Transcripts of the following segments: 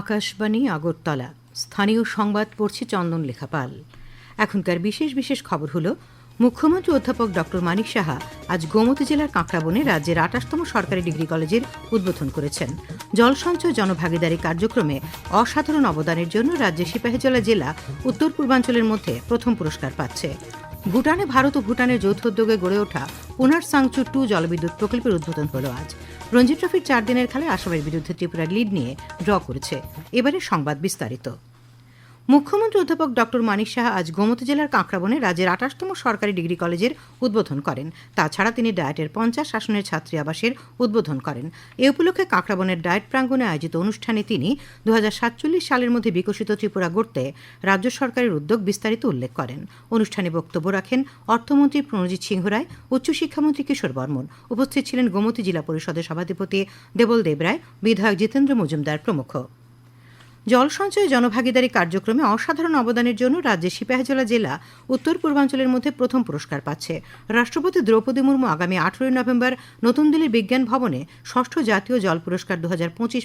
আকাশবাণী আগরতলা। স্থানীয় সংবাদ পড়ছি চন্দন লেখাপাল। এখনকার বিশেষ বিশেষ খবর হলো, মুখ্যমন্ত্রী অধ্যাপক ডক্টর মানিক সাহা আজ গোমতী জেলার কাঁকড়াবনে রাজ্যের আঠাশতম সরকারি ডিগ্রি কলেজের উদ্বোধন করেছেন। জল সঞ্চয় জনভাগিদারি কার্যক্রমে অসাধারণ অবদানের জন্য রাজ্যের সিপাহীজলা জেলা উত্তর পূর্বাঞ্চলের মধ্যে প্রথম পুরস্কার পাচ্ছে। ভুটানে ভারত ও ভুটানের যৌথ উদ্যোগে গড়ে ওঠা পুনার সাংচু টু জলবিদ্যুৎ প্রকল্পের উদ্বোধন হল আজ। রঞ্জি ট্রফির চার দিনের খেলায় আসামের বিরুদ্ধে ত্রিপুরা লিড নিয়ে ড্র করেছে। এবারে সংবাদ বিস্তারিত। মুখ্যমন্ত্রী অধ্যাপক ডক্টর মানিক সাহা আজ গোমতী জেলার কাঁকড়াবনে রাজ্যের আঠাশতম সরকারি ডিগ্রি কলেজের উদ্বোধন করেন। তাছাড়া তিনি ডায়েটের পঞ্চাশ আসনের ছাত্রী আবাসের উদ্বোধন করেন। এ উপলক্ষে কাঁকড়াবনের ডায়েট প্রাঙ্গণে আয়োজিত অনুষ্ঠানে তিনি দু হাজার সাতচল্লিশ সালের মধ্যে বিকশিত ত্রিপুরা গড়তে রাজ্য সরকারের উদ্যোগ বিস্তারিত উল্লেখ করেন। অনুষ্ঠানে বক্তব্য রাখেন অর্থমন্ত্রী প্রণজিৎ সিংহ রায় উচ্চশিক্ষামন্ত্রী কিশোর বর্মন। উপস্থিত ছিলেন গোমতী জেলা পরিষদের সভাধিপতি দেবল দেবরায়, বিধায়ক জিতেন্দ্র মজুমদার প্রমুখ। জল সঞ্চয় জনভাগিদারি কার্যক্রমে অসাধারণ অবদানের জন্য রাজ্যের সিপাহীজলা জেলা উত্তর পূর্বাঞ্চলের মধ্যে প্রথম পুরস্কার পাচ্ছে। রাষ্ট্রপতি দ্রৌপদী মুর্মু আগামী আঠেরোই নভেম্বর নতুন দিল্লির বিজ্ঞান ভবনে ষষ্ঠ জাতীয় জল পুরস্কার দু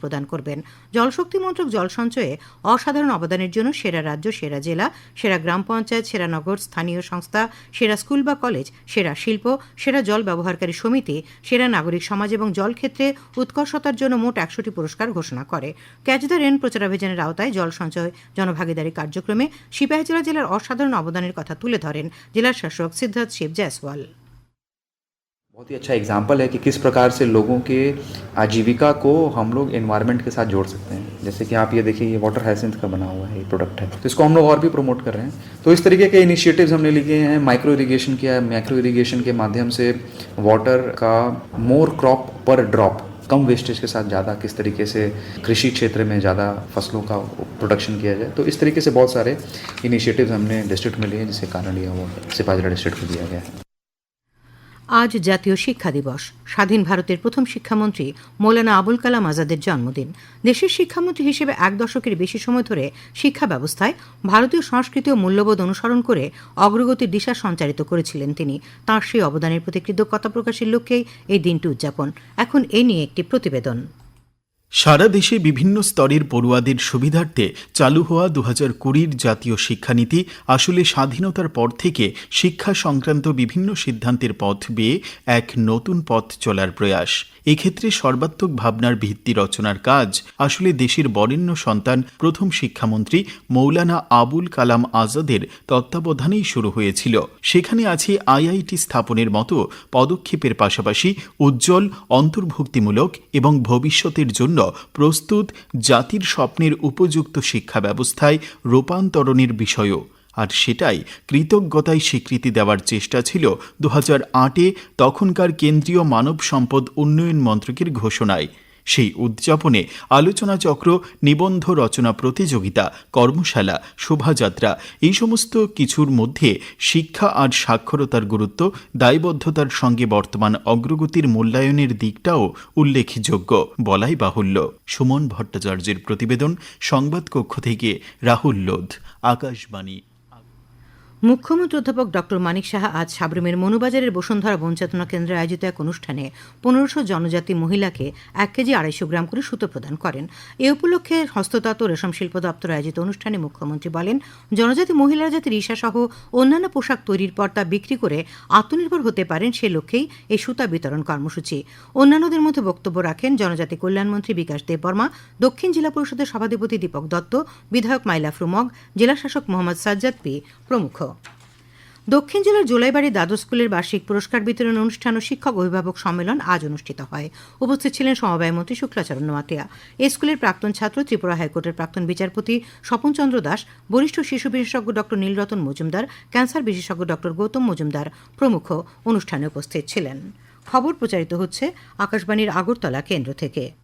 প্রদান করবেন। জলশক্তি মন্ত্রক জল সঞ্চয়ে অসাধারণ অবদানের জন্য সেরা রাজ্য, সেরা জেলা, সেরা গ্রাম পঞ্চায়েত, সেরা নগর, স্থানীয় সংস্থা, সেরা স্কুল বা কলেজ, সেরা শিল্প, সেরা জল ব্যবহারকারী সমিতি, সেরা নাগরিক সমাজ এবং জল ক্ষেত্রে উৎকর্ষতার জন্য মোট একশোটি পুরস্কার ঘোষণা করে। ক্যাচ দ্য রেন প্রচারাভিযানের আওতায় জল সঞ্চয় জনভাগিদারি কার্যক্রমে সিপাহীজলা জেলার অসাধারণ অবদানের কথা তুলে ধরেন জেলার শাসক সিদ্ধার্থ শিব জয়সওয়াল बहुत ही अच्छा एग्जाम्पल है कि किस प्रकार से लोगों के आजीविका को हम लोग एनवायरनमेंट के साथ जोड़ सकते हैं जैसे कि आप ये देखिए ये वाटर हाइसेंथ का बना हुआ है ये प्रोडक्ट है तो इसको हम लोग और भी प्रमोट कर रहे हैं तो इस तरीके के इनिशिएटिव्स हमने लिए हैं माइक्रो इरीगेशन किया है माइक्रो इरीगेशन के माध्यम से वाटर का मोर क्रॉप पर ड्रॉप कम वेस्टेज के साथ ज़्यादा किस तरीके से कृषि क्षेत्र में ज़्यादा फ़सलों का प्रोडक्शन किया जाए। तो इस तरीके से बहुत सारे इनिशिएटिव्स हमने डिस्ट्रिक्ट में लिए जिसके कारण यह वो सिपाही डिस्ट्रिक्ट को दिया गया है। আজ জাতীয় শিক্ষা দিবস। স্বাধীন ভারতের প্রথম শিক্ষামন্ত্রী মৌলানা আবুল কালাম আজাদের জন্মদিন। দেশের শিক্ষামন্ত্রী হিসেবে এক দশকের বেশি সময় ধরে শিক্ষা ব্যবস্থায় ভারতীয় সংস্কৃতি ও মূল্যবোধ অনুসরণ করে অগ্রগতির দিশা সঞ্চারিত করেছিলেন তিনি। তাঁর সেই অবদানের প্রতি কৃতজ্ঞতা প্রকাশের লক্ষ্যেই এই দিনটি উদযাপন। এখন এ নিয়ে একটি প্রতিবেদন। সারা দেশে বিভিন্ন স্তরের পড়ুয়াদের সুবিধার্থে চালু হওয়া দু হাজার কুড়ির জাতীয় শিক্ষানীতি আসলে স্বাধীনতার পর থেকে শিক্ষা সংক্রান্ত বিভিন্ন সিদ্ধান্তের পথ বেয়ে এক নতুন পথ চলার প্রয়াস। এক্ষেত্রে সর্বাত্মক ভাবনার ভিত্তি রচনার কাজ আসলে দেশের বরেণ্য সন্তান প্রথম শিক্ষামন্ত্রী মৌলানা আবুল কালাম আজাদের তত্ত্বাবধানেই শুরু হয়েছিল। সেখানে আছে আইআইটি স্থাপনের মতো পদক্ষেপের পাশাপাশি উজ্জ্বল, অন্তর্ভুক্তিমূলক এবং ভবিষ্যতের জন্য প্রস্তুত জাতির স্বপ্নের উপযুক্ত শিক্ষা ব্যবস্থায় রূপান্তরণের বিষয়ও। আর সেটাই কৃতজ্ঞতায় স্বীকৃতি দেওয়ার চেষ্টা ছিল দু হাজার তখনকার কেন্দ্রীয় মানব সম্পদ উন্নয়ন মন্ত্রকের ঘোষণায়। সেই উদযাপনে আলোচনা চক্র, নিবন্ধ রচনা প্রতিযোগিতা, কর্মশালা, শোভাযাত্রা এই সমস্ত কিছুর মধ্যে শিক্ষা আর সাক্ষরতার গুরুত্ব, দায়বদ্ধতার সঙ্গে বর্তমান অগ্রগতির মূল্যায়নের দিকটাও উল্লেখযোগ্য, বলাই বাহুল্য। সুমন ভট্টাচার্যের প্রতিবেদন সংবাদকক্ষ থেকে রাহুল লোধ, আকাশবাণী। মুখ্যমন্ত্রী অধ্যাপক ডক্টর মানিক সাহা আজ সাবরুমের মনুবাজারের বসুন্ধরা বনচেতনা কেন্দ্রে আয়োজিত এক অনুষ্ঠানে পনেরোশো জনজাতি মহিলাকে এক কেজি আড়াইশো গ্রাম করে সুতো প্রদান করেন। এ উপলক্ষে হস্ততাঁত ও রেশম শিল্প দপ্তর আয়োজিত অনুষ্ঠানে মুখ্যমন্ত্রী বলেন, জনজাতি মহিলারা যাতে রিসা সহ অন্যান্য পোশাক তৈরির পর তা বিক্রি করে আত্মনির্ভর হতে পারেন, সে লক্ষ্যেই এই সুতা বিতরণ কর্মসূচি। অন্যান্যদের মধ্যে বক্তব্য রাখেন জনজাতি কল্যাণমন্ত্রী বিকাশ দেববর্মা দক্ষিণ জেলা পরিষদের সভাধিপতি দীপক দত্ত, বিধায়ক মাইলা ফ্রুমগ জেলা শাসক মোহাম্মদ সাজ্জাদ পি প্রমুখ। দক্ষিণ জেলার জোলাইবাড়ি দ্বাদশ স্কুলের বার্ষিক পুরস্কার বিতরণ অনুষ্ঠান ও শিক্ষক অভিভাবক সম্মেলন আজ অনুষ্ঠিত হয়। উপস্থিত ছিলেন সমবায় মন্ত্রী শুক্লাচরণ নোয়াতিয়া। এই স্কুলের প্রাক্তন ছাত্র ত্রিপুরা হাইকোর্টের প্রাক্তন বিচারপতি স্বপন চন্দ্র দাস, বরিষ্ঠ শিশু বিশেষজ্ঞ ডক্টর নীলরতন মজুমদার, ক্যান্সার বিশেষজ্ঞ ডক্টর গৌতম মজুমদার প্রমুখ অনুষ্ঠানে উপস্থিত ছিলেন। খবর প্রচারিত হচ্ছে আকাশবাণীর আগরতলা কেন্দ্র থেকে।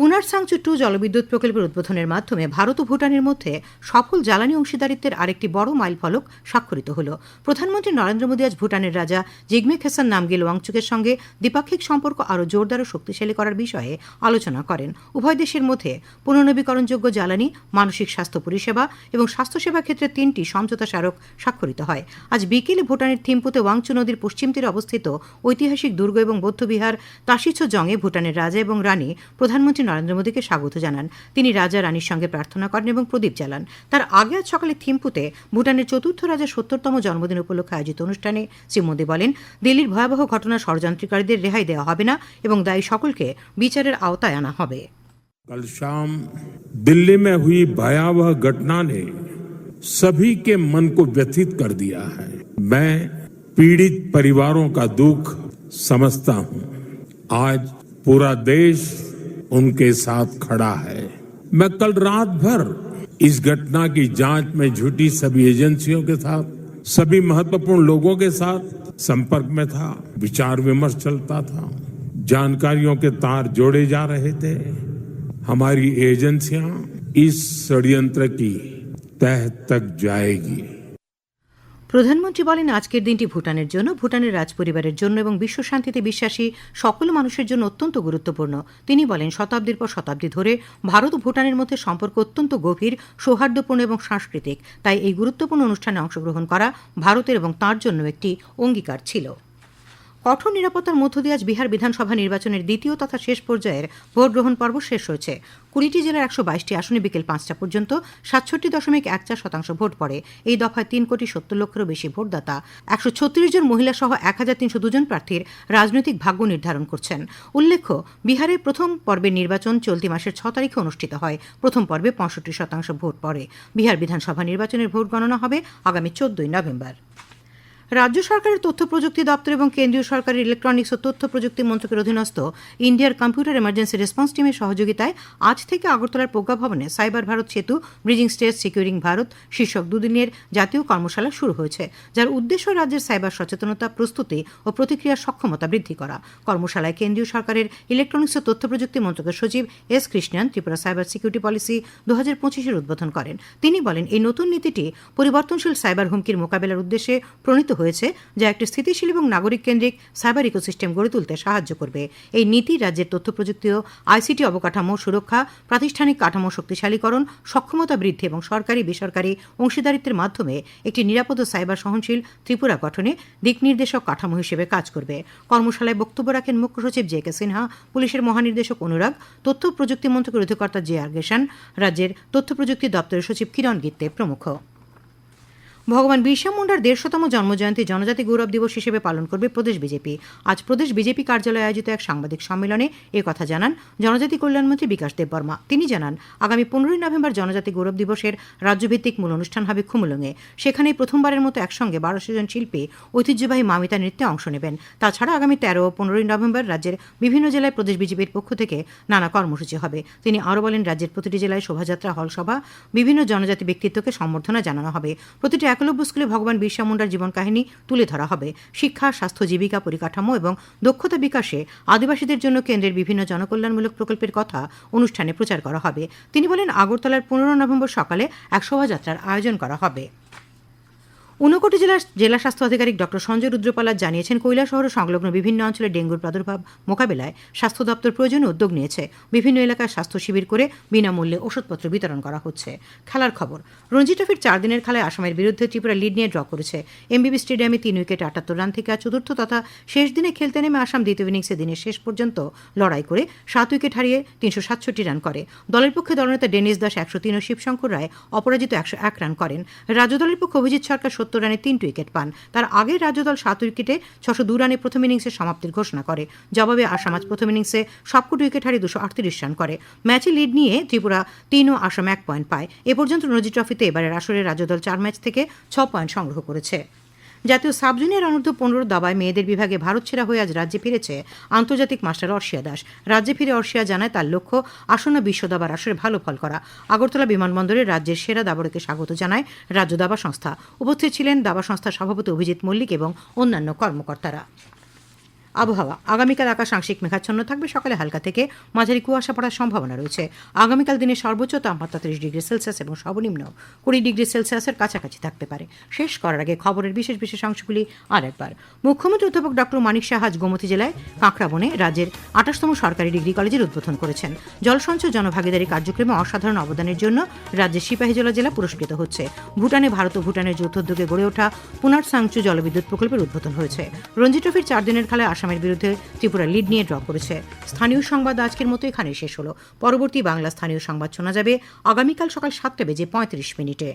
পুনারসাংচু টু জলবিদ্যুৎ প্রকল্পের উদ্বোধনের মাধ্যমে ভারত ও ভুটানের মধ্যে সফল জ্বালানি অংশীদারিত্বের আরেকটি বড় মাইলফলক স্বাক্ষরিত হল। প্রধানমন্ত্রী নরেন্দ্র মোদী আজ ভুটানের রাজা জিগমে খেসান নামগেল ওয়াংচুকের সঙ্গে দ্বিপাক্ষিক সম্পর্ক আরও জোরদার ও শক্তিশালী করার বিষয়ে আলোচনা করেন। উভয় দেশের মধ্যে পুনর্নবীকরণযোগ্য জ্বালানি, মানসিক স্বাস্থ্য পরিষেবা এবং স্বাস্থ্যসেবা ক্ষেত্রে তিনটি সমঝোতা স্মারক স্বাক্ষরিত হয়। আজ বিকেলে ভুটানের থিম্পুতে ওয়াংচু নদীর পশ্চিম তীরে অবস্থিত ঐতিহাসিক দুর্গ এবং বৌদ্ধবিহার তাসিছো জংয়ে ভুটানের রাজা এবং রানী প্রধানমন্ত্রী নরেন্দ্র মোদীকে স্বাগত জানান তিনি রাজা রানীর সঙ্গে প্রার্থনা করেন এবং প্রদীপ জ্বালান তার আগে আজ সকালে থিম্পুতে ভুটানের চতুর্থ রাজার সত্তরতম জন্মদিন উপলক্ষে আয়োজিত অনুষ্ঠানে শ্রী মোদী বলেন দিল্লির ভয়াবহ ঘটনা ষড়যন্ত্রকারীদের রেহাই দেওয়া হবে না এবং দায়ী সকলকে বিচারের আওতায় আনা হবে कल शाम दिल्ली में हुई भयावह घटना ने सभी के मन को व्यथित कर दिया है मैं पीड़ित परिवारों का दुख समझता हूं आज पूरा देश उनके साथ खड़ा है। मैं कल रात भर इस घटना की जाँच में जुटी सभी एजेंसियों के साथ, सभी महत्वपूर्ण लोगों के साथ संपर्क में था, विचार विमर्श चलता था। जानकारियों के तार जोड़े जा रहे थे। हमारी एजेंसियाँ इस षड्यंत्र की तह तक जाएगी। প্রধানমন্ত্রী বলেন, আজকের দিনটি ভুটানের জন্য, ভুটানের রাজপরিবারের জন্য এবং বিশ্ব শান্তিতে বিশ্বাসী সকল মানুষের জন্য অত্যন্ত গুরুত্বপূর্ণ। তিনি বলেন, শতাব্দীর পর শতাব্দী ধরে ভারত ও ভুটানের মধ্যে সম্পর্ক অত্যন্ত গভীর, সৌহার্দ্যপূর্ণ এবং সাংস্কৃতিক। তাই এই গুরুত্বপূর্ণ অনুষ্ঠানে অংশগ্রহণ করা ভারতের এবং তার জন্য একটি অঙ্গীকার ছিল। কঠোর নিরাপত্তার মধ্য দিয়ে আজ বিহার বিধানসভা নির্বাচনের দ্বিতীয় তথা শেষ পর্যায়ের ভোট গ্রহণ পর্ব শেষ হয়েছে। কুড়িটি জেলার একশো বাইশটি আসনে বিকেল পাঁচটা পর্যন্ত সাতষট্টি দশমিক এক চার শতাংশ ভোট পড়ে। এই দফায় তিন কোটি সত্তর লক্ষেরও বেশি ভোটদাতা। একশো ছত্রিশ জন মহিলা সহ এক হাজার তিনশো দুজন প্রার্থীর রাজনৈতিক ভাগ্য নির্ধারণ করছেন। উল্লেখ্য বিহারের প্রথম পর্বের নির্বাচন চলতি মাসের ছ তারিখে অনুষ্ঠিত হয়। প্রথম পর্বে পঁয়ষট্টি শতাংশ ভোট পড়ে। বিহার বিধানসভা নির্বাচনের ভোট গণনা হবে আগামী চোদ্দই নভেম্বর। রাজ্য সরকারের তথ্য প্রযুক্তি দপ্তর এবং কেন্দ্রীয় সরকারের ইলেকট্রনিক্স ও তথ্য প্রযুক্তি মন্ত্রকের অধীনস্থ ইন্ডিয়ার কম্পিউটার এমার্জেন্সি রেসপন্স টিমের সহযোগিতায় আজ থেকে আগরতলার প্রজ্ঞা ভবনে সাইবার ভারত সেতু ব্রিজিং স্টেজ সিকিউরিং ভারত শীর্ষক দুদিনের জাতীয় কর্মশালা শুরু হয়েছে, যার উদ্দেশ্য রাজ্যের সাইবার সচেতনতা প্রস্তুতি ও প্রতিক্রিয়ার সক্ষমতা বৃদ্ধি করা। কর্মশালায় কেন্দ্রীয় সরকারের ইলেকট্রনিক্স ও তথ্য প্রযুক্তি মন্ত্রকের সচিব S Krishnan Tripura cyber security policy দু হাজার পঁচিশের উদ্বোধন করেন। তিনি বলেন, এই নতুন নীতিটি পরিবর্তনশীল সাইবার হুমকির মোকাবেলার উদ্দেশ্যে প্রণীত হয়েছে, যা একটি স্থিতিশীল এবং নাগরিক কেন্দ্রিক সাইবার ইকোসিস্টেম গড়ে তুলতে সাহায্য করবে। এই নীতি রাজ্যের তথ্য প্রযুক্তি ও আইসিটি অবকাঠামো সুরক্ষা, প্রাতিষ্ঠানিক কাঠামো শক্তিশালীকরণ, সক্ষমতা বৃদ্ধি এবং সরকারি, বেসরকারি অংশীদারিত্বের মাধ্যমে একটি নিরাপদ সাইবার সহনশীল ত্রিপুরা গঠনে দিক নির্দেশক কাঠামো হিসেবে কাজ করবে। কর্মশালায় বক্তব্য রাখেন মুখ্য সচিব জে কে সিনহা, পুলিশের মহানির্দেশক অনুরাগ, তথ্য প্রযুক্তি মন্ত্রকের অধিকর্তা জে আর গেশান রাজ্যের তথ্য প্রযুক্তি দপ্তরের সচিব কিরণ গিত্তে প্রমুখ। ভগবান বিরসা মুন্ডার দেড়শোতম জন্মজয়ন্তী জনজাতি গৌরব দিবস হিসেবে পালন করবে প্রদেশ বিজেপি। আজ প্রদেশ বিজেপি কার্যালয়ে আয়োজিত এক সাংবাদিক সম্মেলনে কথা জানান জনজাতি কল্যাণমন্ত্রী বিকাশ দেববর্মা। তিনি জানান, আগামী পনেরোই নভেম্বর জনজাতি গৌরব দিবসের রাজ্যভিত্তিক মূল অনুষ্ঠান হবে খুমুলুঙে। সেখানেই প্রথমবারের মতো একসঙ্গে বারোশো জন শিল্পী ঐতিহ্যবাহী মামিতা নৃত্যে অংশ নেবেন। তাছাড়া আগামী তেরো ও পনেরোই নভেম্বর রাজ্যের বিভিন্ন জেলায় প্রদেশ বিজেপির পক্ষ থেকে নানা কর্মসূচি হবে। তিনি আরও বলেন, রাজ্যের প্রতিটি জেলায় শোভাযাত্রা, হলসভা, বিভিন্ন জনজাতি ব্যক্তিত্বকে সম্বর্ধনা জানানো হবে। প্রতিটি একলব্য স্কুলে ভগবান বিরসা মুন্ডার জীবন কাহিনী তুলে ধরা হবে। শিক্ষা, স্বাস্থ্য, জীবিকা পরিকাঠামো এবং দক্ষতা বিকাশে আদিবাসীদের জন্য কেন্দ্রের বিভিন্ন জনকল্যাণমূলক প্রকল্পের কথা অনুষ্ঠানে প্রচার করা হবে। তিনি বলেন, আগরতলার পনেরো নভেম্বর সকালে এক শোভাযাত্রার আয়োজন করা হবে। ঊনকোটি জেলার জেলা স্বাস্থ্য আধিকারিক ডক্টর সঞ্জয় রুদ্রপালা জানিয়েছেন, কৈলাসহর সংলগ্ন বিভিন্ন অঞ্চলে ডেঙ্গুর প্রাদুর্ভাব মোকাবেলায় স্বাস্থ্য দপ্তর প্রয়োজনীয় উদ্যোগ নিয়েছে। বিভিন্ন এলাকায় স্বাস্থ্য শিবির করে বিনামূল্যে ওষুধপত্র বিতরণ করা হচ্ছে। খেলার খবর, রঞ্জি ট্রফির চার দিনের খেলায় আসামের বিরুদ্ধে ত্রিপুরা লিড নিয়ে ড্র করেছে। এমবিবি স্টেডিয়ামে তিন উইকেট আটাত্তর রান থেকে আজ চতুর্থ তথা শেষ দিনে খেলতে নেমে আসাম দ্বিতীয় ইনিংসে দিনের শেষ পর্যন্ত লড়াই করে সাত উইকেট হারিয়ে তিনশো সাতষট্টি রান করে। দলের পক্ষে দলনেতা ডেনিস দাস, একশো তিন ও শিবশঙ্কর রায় অপরাজিত একশো এক রান করেন। রাজ্য দলের পক্ষে অভিজিৎ সরকার সত্তর রানে তিনটি উইকেট পান। তার আগে রাজ্য দল সাত উইকেটে ছশো দু রানে প্রথম ইনিংসের সমাপ্তির ঘোষণা করে। জবাবে আসাম আজ প্রথম ইনিংসে সবকটি উইকেট হারিয়ে দুশো আটত্রিশ রান করে। ম্যাচে লিড নিয়ে ত্রিপুরা তিন ও আসাম এক পয়েন্ট পায়। এ পর্যন্ত রঞ্জি ট্রফিতে এবারের আসরে রাজ্য দল চার ম্যাচ থেকে ছ পয়েন্ট সংগ্রহ করেছে। জাতীয় সাব জুনিয়র অনূর্ধ্ব পনেরো দাবায় মেয়েদের বিভাগে ভারত ছেড়া হয়ে আজ রাজ্যে ফিরেছে আন্তর্জাতিক মাস্টার অর্ষিয়া দাস। রাজ্যে ফিরে অর্ষিয়া জানায় তার লক্ষ্য আসন্ন বিশ্ব দাবার আসরে ভালো ফল করা। আগরতলা বিমানবন্দরে রাজ্যের সেরা দাবরকে স্বাগত জানায় রাজ্য দাবা সংস্থা। উপস্থিত ছিলেন দাবা সংস্থার সভাপতি অভিজিৎ মল্লিক এবং অন্যান্য কর্মকর্তারা। আবহাওয়া। আগামীকাল আকাশ আংশিক মেঘাচ্ছন্ন থাকবে, সকালে হালকা থেকে মাঝারি কুয়াশা পড়ার সম্ভাবনা রয়েছে। আগামীকাল দিনের সর্বোচ্চ তাপমাত্রা ত্রিশ ডিগ্রি সেলসিয়াস এবং সর্বনিম্ন কুড়ি ডিগ্রি সেলসিয়াসের কাছাকাছি থাকতে পারে। শেষ করার আগে খবরের বিশেষ বিশেষ অংশগুলি আর একবার মুখ্যমন্ত্রী অধ্যাপক ডক্টর মানিক শাহ আজ গোমতী জেলায় কাঁকড়াবনে রাজ্যের আঠাশতম সরকারি ডিগ্রি কলেজের উদ্বোধন করেছেন। জলসঞ্চয় জনভাগিদারি কার্যক্রমে অসাধারণ অবদানের জন্য রাজ্যের সিপাহীজলা জেলা পুরস্কৃত হচ্ছে। ভুটানে ভারত ও ভুটানের যৌথ উদ্যোগে গড়ে ওঠা পুনার সাংচু জলবিদ্যুৎ প্রকল্পের উদ্বোধন হয়েছে। রঞ্জি ট্রফির চার দিনের খেলায় আসামের বিরুদ্ধে ত্রিপুরা লিড নিয়ে ড্র করেছে। স্থানীয় সংবাদ আজকের মতো এখানে শেষ হলো। পরবর্তী বাংলা স্থানীয় সংবাদ শোনা যাবে আগামীকাল সকাল সাতটা বেজে পঁয়ত্রিশ মিনিটে।